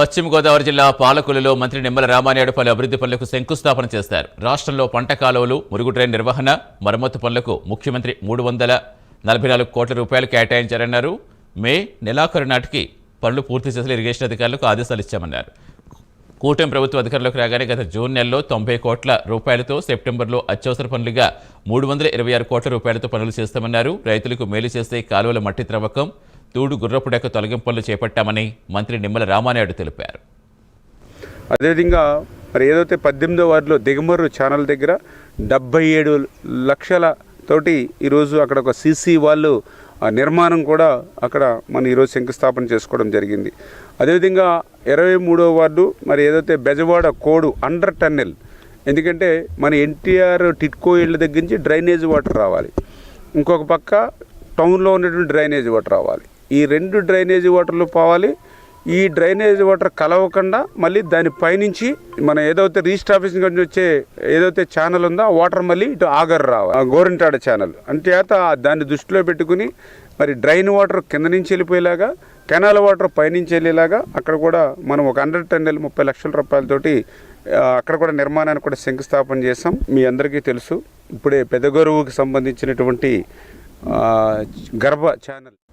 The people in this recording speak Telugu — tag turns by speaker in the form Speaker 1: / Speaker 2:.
Speaker 1: పశ్చిమ గోదావరి జిల్లా పాలకులలో మంత్రి నిమ్మల రామానాయుడు పలు అభివృద్ధి పనులకు శంకుస్థాపన చేస్తారు. రాష్ట్రంలో పంట కాలువలు మురుగు డ్రైన్ నిర్వహణ మరమ్మతు పనులకు ముఖ్యమంత్రి మూడు వందల నలభై నాలుగు కోట్ల రూపాయలు కేటాయించారన్నారు. మే నెలాఖరు నాటికి పనులు పూర్తి చేసిన ఇరిగేషన్ అధికారులకు ఆదేశాలు ఇచ్చామన్నారు. కూటమి ప్రభుత్వ అధికారంలోకి రాగానే గత జూన్ నెలలో తొంభై కోట్ల రూపాయలతో సెప్టెంబర్లో అత్యవసర పనులుగా మూడు వందల ఇరవై ఆరు కోట్ల రూపాయలతో పనులు చేస్తామన్నారు. రైతులకు మేలు చేసే కాలువల మట్టి త్రవ్వకం తూడు గుర్రపు తొలగింపులు చేపట్టామని మంత్రి నిమ్మల రామానాయుడు తెలిపారు.
Speaker 2: అదేవిధంగా మరి ఏదైతే పద్దెనిమిదో వార్డులో దిగమర్రు ఛానల్ దగ్గర డెబ్బై ఏడు లక్షల తోటి ఈరోజు అక్కడ ఒక సీసీ వాళ్ళు ఆ నిర్మాణం కూడా అక్కడ మనం ఈరోజు శంకుస్థాపన చేసుకోవడం జరిగింది. అదేవిధంగా ఇరవై మూడో వార్డు మరి ఏదైతే బెజవాడ కోడు అండర్ టన్నెల్ ఎందుకంటే మన ఎన్టీఆర్ టిట్కో ఇళ్ళ దగ్గర నుంచి డ్రైనేజ్ వాటర్ రావాలి. ఇంకొక పక్క టౌన్లో ఉన్నటువంటి డ్రైనేజ్ వాటర్ రావాలి. ఈ రెండు డ్రైనేజ్ వాటర్లు పోవాలి. ఈ డ్రైనేజ్ వాటర్ కలవకుండా మళ్ళీ దాని పైనుంచి మన ఏదైతే రిజిస్టర్ ఆఫీస్ నుంచి వచ్చే ఏదైతే ఛానల్ ఉందో ఆ వాటర్ మళ్ళీ ఇటు ఆగర్ రావాలి ఆ గోరింటాడ ఛానల్ అంతేత దాన్ని దృష్టిలో పెట్టుకుని మరి డ్రైన్ వాటర్ కింద నుంచి వెళ్ళిపోయేలాగా కెనాల్ వాటర్ పైనుంచి వెళ్ళేలాగా అక్కడ కూడా మనం ఒక హండ్రెడ్ టెన్ ముప్పై లక్షల రూపాయలతోటి అక్కడ కూడా నిర్మాణానికి కూడా శంకుస్థాపన చేసాం మీ అందరికీ తెలుసు. ఇప్పుడే పెదగరువుకి సంబంధించినటువంటి గర్భ ఛానల్